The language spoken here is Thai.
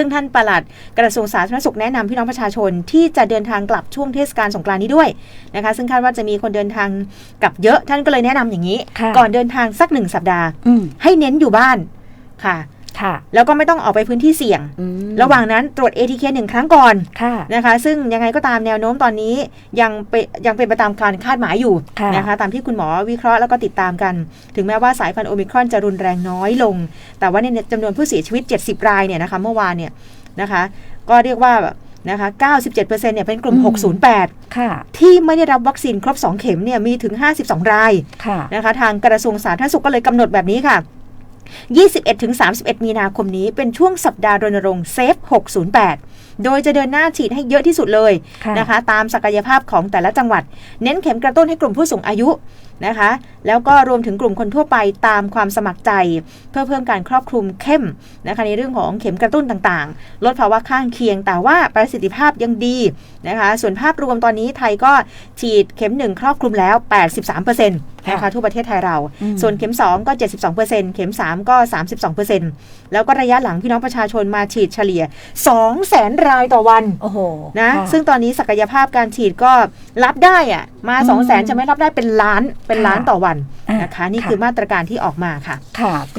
ซึ่งท่านปลัดกระทรวงสาธารณสุขแนะนำพี่น้องประชาชนที่จะเดินทางกลับช่วงเทศกาลสงกรานต์นี้ด้วยนะคะ ซึ่งคาดว่าจะมีคนเดินทางกลับเยอะท่านก็เลยแนะนำอย่างนี้ค่ะก่อนเดินทางสักหนึ่งสัปดาห์อืมให้เน้นอยู่บ้านค่ะ ค่ะ แล้วก็ไม่ต้องออกไปพื้นที่เสี่ยงอืมระหว่างนั้นตรวจ ATK หนึ่งครั้งก่อนค่ะนะคะ ซึ่งยังไงก็ตามแนวโน้มตอนนี้ยังเป็นยังเป็นไปตามการคาดหมายอยู่ค่ะนะคะ ตามที่คุณหมอวิเคราะห์แล้วก็ติดตามกัน ถึงแม้ว่าสายพันธุ์โอมิครอนจะรุนแรงน้อยลง แต่ว่าในจำนวนผู้เสียชีวิต 70 รายเนี่ยนะคะ เมื่อวานเนี่ยนะคะ ก็เรียกว่านะคะ 97%เนี่ยเป็นกลุ่ม 608 ค่ะ ที่ไม่ได้รับวัคซีนครบ 2 เข็มเนี่ยมีถึง 52 ราย ค่ะ นะคะ ทางกระทรวงสาธารณสุขก็เลยกำหนดแบบนี้ค่ะ 21ถึง31 มีนาคมนี้เป็นช่วงสัปดาห์รณรงค์เซฟ608 โดยจะเดินหน้าฉีดให้เยอะที่สุดเลยค่ะนะคะ ตามศักยภาพของแต่ละจังหวัด เน้นเข็มกระตุ้นให้กลุ่มผู้สูงอายุนะคะ แล้วก็รวมถึงกลุ่มคนทั่วไปตามความสมัครใจ เพื่อเพิ่มการครอบคลุมเข้มนะคะในเรื่องของเข็มกระตุ้นต่างๆ ลดภาวะข้างเคียง แต่ว่าประสิทธิภาพยังดีนะคะ ส่วนภาพรวมตอนนี้ไทยก็ฉีดเข็มหนึ่งครอบคลุมแล้ว 83%นะคะทั่วประเทศไทยเราอืมส่วนเข็ม 2 ก็ 72%เข็ม 3 ก็ 32%แล้วก็ระยะหลังพี่น้องประชาชนมาฉีดเฉลี่ย200,000รายต่อวันโอ้โหนะค่ซึ่งตอนนี้ศักยภาพการฉีดก็รับได้อะมาอืม2 0 0 0 0 0จะไม่รับได้เป็นล้านเป็นล้านค่ะต่อวันอะนะคะ นี่ค่ะคือมาตรการที่ออกมาค่ะ ค่ะกรุง